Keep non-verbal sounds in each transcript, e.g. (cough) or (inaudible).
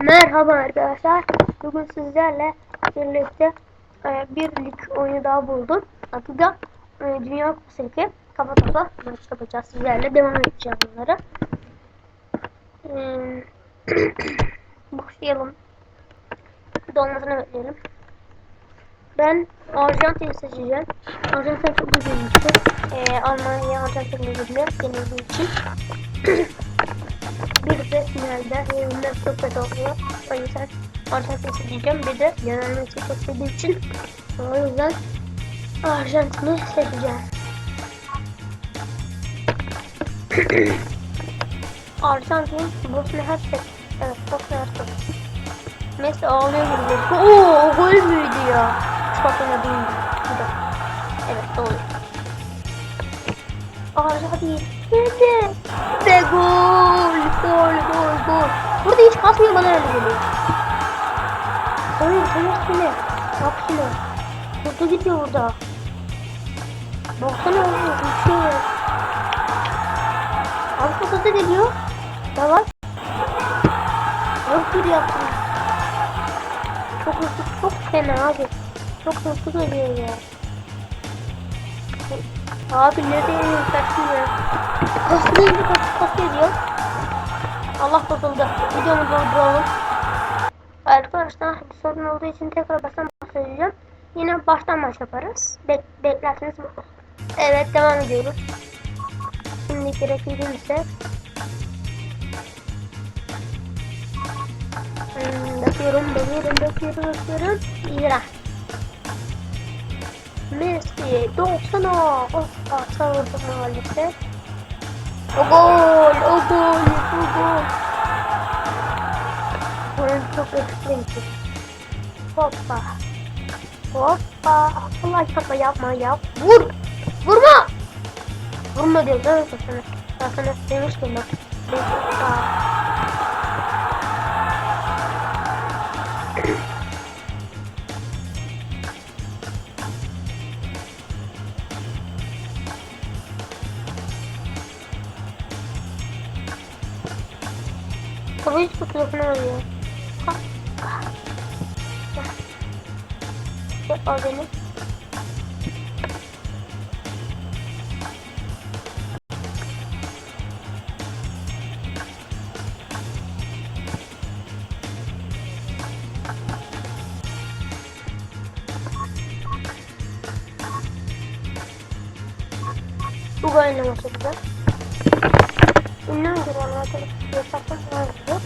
Merhaba arkadaşlar. Bugün sizlerle birlikte e, bir lig oyunu daha buldum. Adı da e, Dünya Kupası Ligi. Kafa kafa maç yapacağız sizlerle. Devam edeceğim bunları. E, (clears throat) başlayalım. Dolmasını bekleyelim. Ben Arjantin'i seçeceğim. Arjantin çok güzel bir ülke. E, Almanya Arjantin'le gidiyor. Yenildiği için. (clears throat) de finalde çok kötü oluyor. O yüzden Arjantin seçeceğim. Bir de Lionel Messi çok sevdiğim için o yüzden Arjantin'i seçeceğim. (clears throat) Arjantin Bosna Hersek. Evet Bosna Hersek. Messi ağlıyor gibi gözüküyor. Oo gol müydü ya? Çok önemli değildi. Bir de. Evet doğru. Arjantin. Nerede? Ve gol. Gol gol gol. Burada hiç kasmıyor bana öyle geliyor. Hayır hayır seni. Bak şunu. Burada gidiyor burada. Baksana şey yok. Abi çok hızlı geliyor. Yavaş. Bir yaptım. Çok hızlı, çok fena abi. Çok hızlı geliyor ya. Abi nereye yaklaşmıyor? Kaslayınca kas, kas geliyor. Allah kurtuldu. Videomu durduralım. Arkadaşlar sorun olduğu için tekrar baştan bahsedeceğim. Yine baştan baş yaparız. Bek beklerseniz. Evet devam ediyoruz. Şimdiki rakibim ise Hmm, bakıyorum, bakıyorum, bakıyorum, bakıyorum. İran. Messi 90'a. Of, sağladım maalesef. O gol, o gol, Hoppa. Hoppa. Allah şaka yapma yap. Vur. Vurma. Vurma diyor değil mi sana? Ben sana demiştim bak. Hoppa. Tabii hiç kutusunu arıyor. Ha. Yapma beni. Bu gayet nasıl güzel. Ünlü oyuncular hesaptan vardı.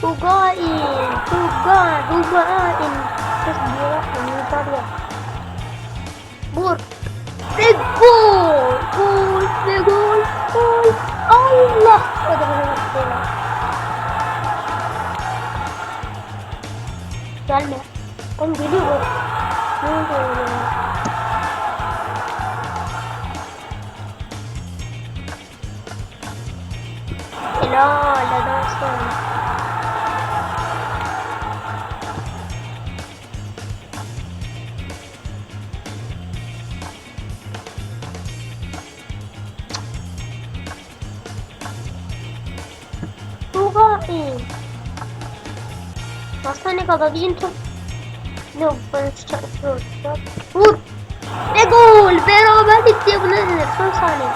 Hugain, Hugain, Hugain. Terus dia memutar ya. Bur. Ve gol, gol, ve gol, gol. Allah. O da bana baktı. Gelme. Oğlum geliyor bu. Ne oluyor ya? Tuğai. Hastane kadar değil top. Ne bana çarpıyor. Vur. Ve gol. Beraberlik diye bu ne denir? Son saniye.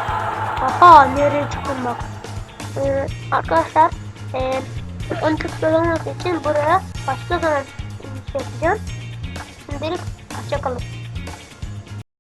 Aha nereye çıktım bak. Ee, arkadaşlar e, tık olması için buraya başka zaman şey yapacağım. Şimdilik hoşçakalın.